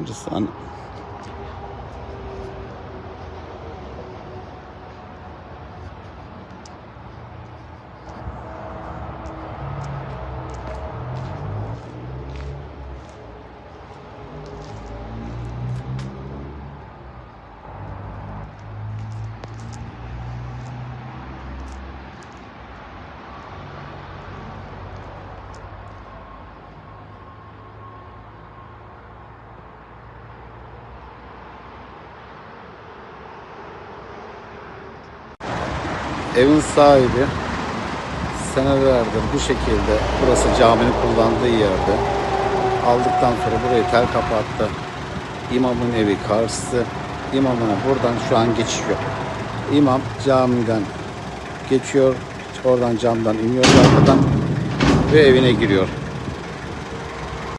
Burası ana. Evin sahibi senelerdir bu şekilde burası caminin kullandığı yerde aldıktan sonra burayı tel kapattı. İmamın evi karşısı. İmamına buradan şu an geçiyor. İmam camiden geçiyor. Oradan camdan iniyor arkadan ve evine giriyor.